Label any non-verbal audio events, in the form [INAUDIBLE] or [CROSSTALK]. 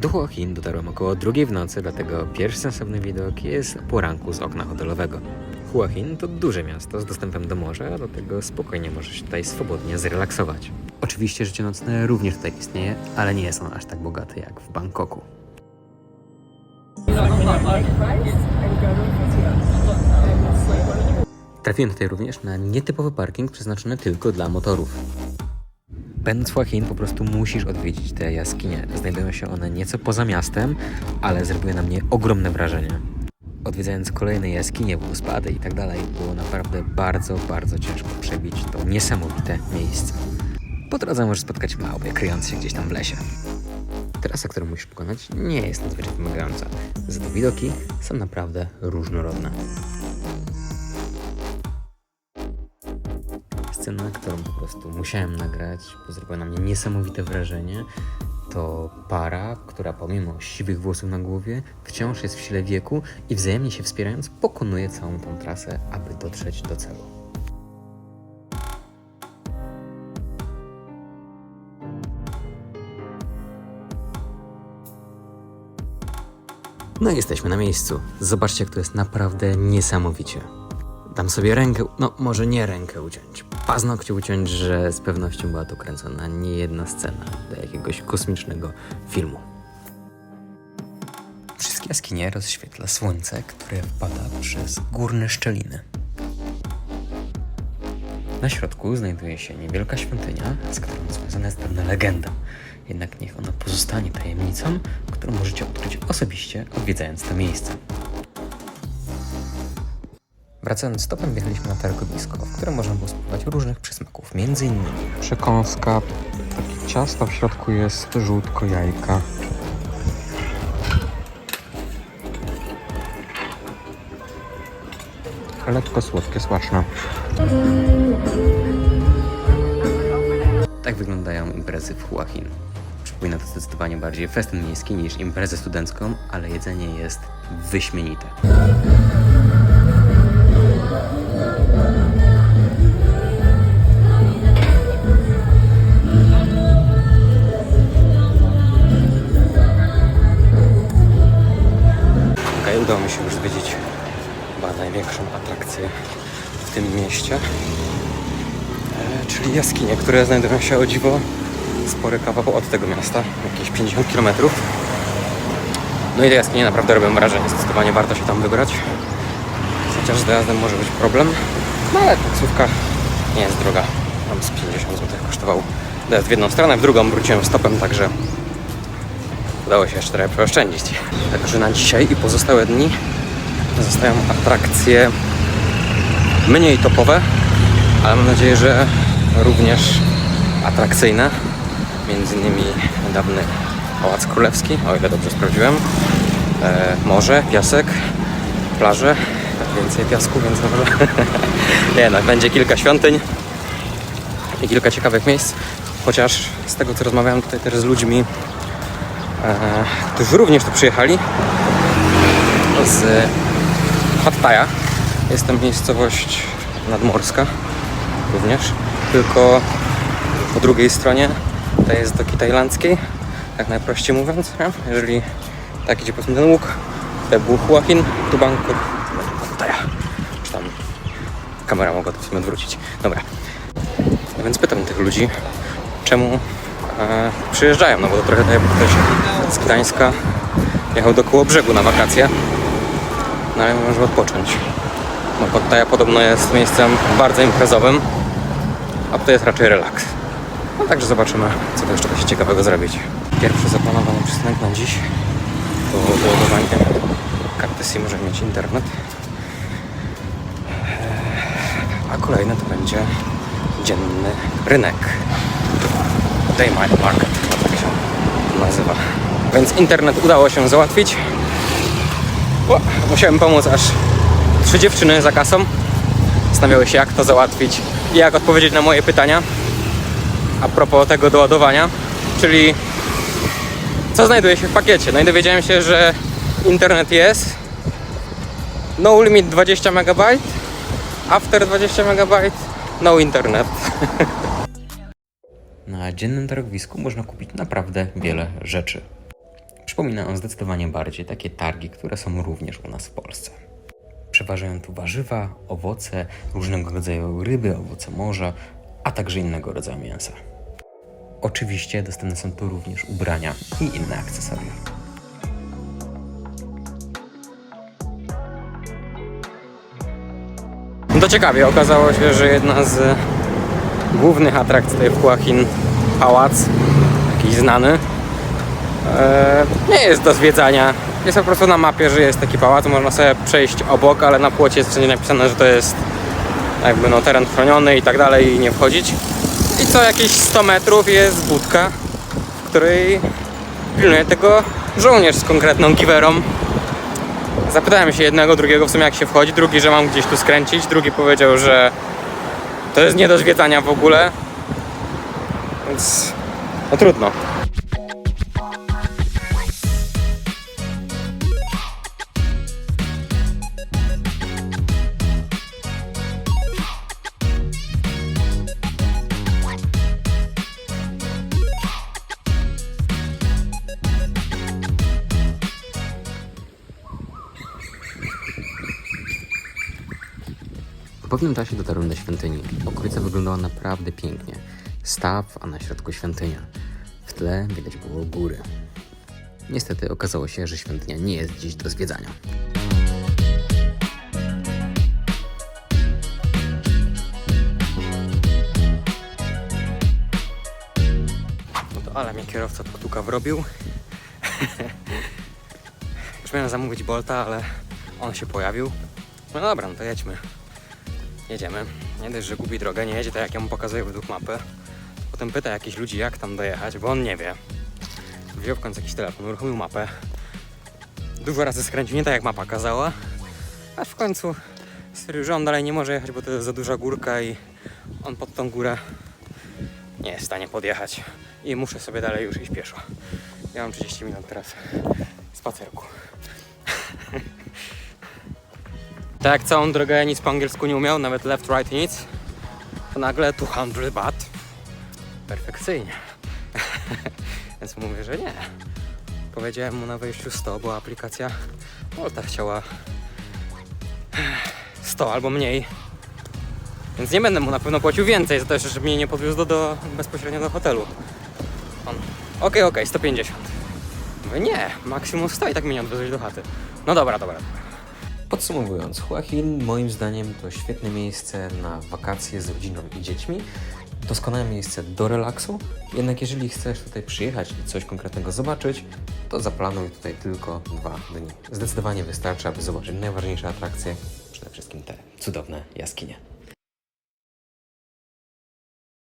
Do Huachin dotarłem około drugiej w nocy, dlatego pierwszy sensowny widok jest poranku z okna hotelowego. Huachin to duże miasto z dostępem do morza, dlatego spokojnie możesz się tutaj swobodnie zrelaksować. Oczywiście życie nocne również tutaj istnieje, ale nie jest ono aż tak bogate jak w Bangkoku. Trafiłem tutaj również na nietypowy parking przeznaczony tylko dla motorów. Będąc w Joaquin po prostu musisz odwiedzić te jaskinie. Znajdują się one nieco poza miastem, ale zrobiły na mnie ogromne wrażenie. Odwiedzając kolejne jaskinie, wodospady i tak dalej, było naprawdę bardzo, bardzo ciężko przebić to niesamowite miejsce. Po drodze możesz spotkać małpy kryjące się gdzieś tam w lesie. Trasa, którą musisz pokonać, nie jest nadzwyczaj wymagająca. Za to widoki są naprawdę różnorodne. Prostu musiałem nagrać, bo zrobiła na mnie niesamowite wrażenie, to para, która pomimo siwych włosów na głowie wciąż jest w sile wieku i wzajemnie się wspierając pokonuje całą tą trasę, aby dotrzeć do celu. No i jesteśmy na miejscu. Zobaczcie, jak to jest naprawdę niesamowicie. Dam sobie rękę, no może nie rękę uciąć, paznokcie uciąć, że z pewnością była to kręcona nie jedna scena do jakiegoś kosmicznego filmu. Wszystkie jaskinie rozświetla słońce, które wpada przez górne szczeliny. Na środku znajduje się niewielka świątynia, z którą związana jest pewna legenda. Jednak niech ona pozostanie tajemnicą, którą możecie odkryć osobiście, odwiedzając to miejsce. Wracając stopem, wjechaliśmy na targowisko, w którym można było spróbować różnych przysmaków, między innymi Przekąska, takie ciasto, w środku jest żółtko jajka. Lekko słodkie, smaczne. Tak wyglądają imprezy w Huachin. Przypomina to zdecydowanie bardziej festyn miejski niż imprezę studencką, ale jedzenie jest wyśmienite. Mi się już zwiedzić chyba największą atrakcję w tym mieście. E, czyli jaskinie, które znajdują się o dziwo spory kawał od tego miasta, jakieś 50 km. No i te jaskinie naprawdę robią wrażenie, zdecydowanie warto się tam wybrać. Chociaż z dojazdem może być problem, no ale taksówka nie jest droga. Tam z 50 zł kosztował dojazd w jedną stronę, w drugą wróciłem stopem, także udało się jeszcze trochę przeoszczędzić. Także na dzisiaj i pozostałe dni zostają atrakcje mniej topowe, ale mam nadzieję, że również atrakcyjne. Między innymi dawny Pałac Królewski, o ile dobrze sprawdziłem. E, morze, piasek, plaże. Tak więcej piasku, więc dobrze. [LAUGHS] Nie no, będzie kilka świątyń i kilka ciekawych miejsc. Chociaż z tego co rozmawiałem tutaj też z ludźmi, którzy również tu przyjechali z Pattaja. Jest to miejscowość nadmorska również, tylko po drugiej stronie to jest doki tajlandzkiej, tak najprościej mówiąc. Nie? Jeżeli tak idzie powiedzmy ten łuk, to był Huachin, tu Bangkok, Pattaja. Czy tam kamera mogła to w sumie odwrócić. Dobra. No więc pytam tych ludzi, czemu e, przyjeżdżają, no bo to trochę ktoś z Gdańska jechał do koło brzegu na wakacje, no ale może odpocząć. No Pattaja podobno jest miejscem bardzo imprezowym, a to jest raczej relaks. No także zobaczymy, co tu jeszcze się ciekawego zrobić. Pierwszy zaplanowany przystanek na dziś to doładowanie karty SIM, żeby mieć internet. Eee, A kolejny to będzie dzienny rynek. Day Market, tak się nazywa. Więc internet udało się załatwić. O, musiałem pomóc aż trzy dziewczyny za kasą. Zastanawiały się jak to załatwić i jak odpowiedzieć na moje pytania a propos tego doładowania, czyli co znajduje się w pakiecie. No i dowiedziałem się, że internet jest, no limit 20 MB, after 20 MB, no internet. Na dziennym targowisku można kupić naprawdę wiele rzeczy. Przypomina on zdecydowanie bardziej takie targi, które są również u nas w Polsce. Przeważają tu warzywa, owoce, różnego rodzaju ryby, owoce morza, a także innego rodzaju mięsa. Oczywiście dostępne są tu również ubrania i inne akcesoria. No to ciekawie, okazało się, że jedna z głównych atrakcji tutaj w Huachin, pałac, jakiś znany, nie jest do zwiedzania. Jest po prostu na mapie, że jest taki pałac, można sobie przejść obok, ale na płocie jest wszędzie napisane, że to jest jakby no teren chroniony i tak dalej i nie wchodzić. I co jakieś 100 metrów jest budka, w której pilnuje tego żołnierz z konkretną giwerą. Zapytałem się jednego, drugiego w sumie jak się wchodzi, drugi, że mam gdzieś tu skręcić, drugi powiedział, że to jest nie do zwiedzania w ogóle. Więc no trudno. Pewnym czasie dotarłem do świątyni. Okolica wyglądała naprawdę pięknie. Staw, a na środku świątynia. W tle widać było góry. Niestety okazało się, że świątynia nie jest dziś do zwiedzania. No to ale mnie kierowca tuktuka wrobił. [LAUGHS] Już miałem zamówić Bolta, ale on się pojawił. No dobra, no to jedźmy. Jedziemy. Nie dość, że gubi drogę, nie jedzie tak jak ja mu pokazuję według mapy. Potem pyta jakichś ludzi jak tam dojechać, bo on nie wie. Wziął w końcu jakiś telefon, uruchomił mapę. Dużo razy skręcił nie tak jak mapa kazała. Aż w końcu stwierdził, że on dalej nie może jechać, bo to jest za duża górka i on pod tą górę nie jest w stanie podjechać. I muszę sobie dalej już iść pieszo. Ja mam 30 minut teraz spacerku. Tak jak całą drogę nic po angielsku nie umiał, nawet left, right nic, to nagle 200 baht. Perfekcyjnie. [LAUGHS] Więc mówię, że nie. Powiedziałem mu na wejściu 100, bo aplikacja Volta chciała 100 albo mniej. Więc nie będę mu na pewno płacił więcej za to żeby mnie nie podwiózł do, do, bezpośrednio do hotelu. On, okej, okej, 150. Mówię, nie, maksimum 100 i tak mnie nie do chaty. No dobra, dobra. Podsumowując, Huachin moim zdaniem to świetne miejsce na wakacje z rodziną i dziećmi. Doskonałe miejsce do relaksu, jednak jeżeli chcesz tutaj przyjechać i coś konkretnego zobaczyć, to zaplanuj tutaj tylko dwa dni. Zdecydowanie wystarczy, aby zobaczyć najważniejsze atrakcje, przede wszystkim te cudowne jaskinie.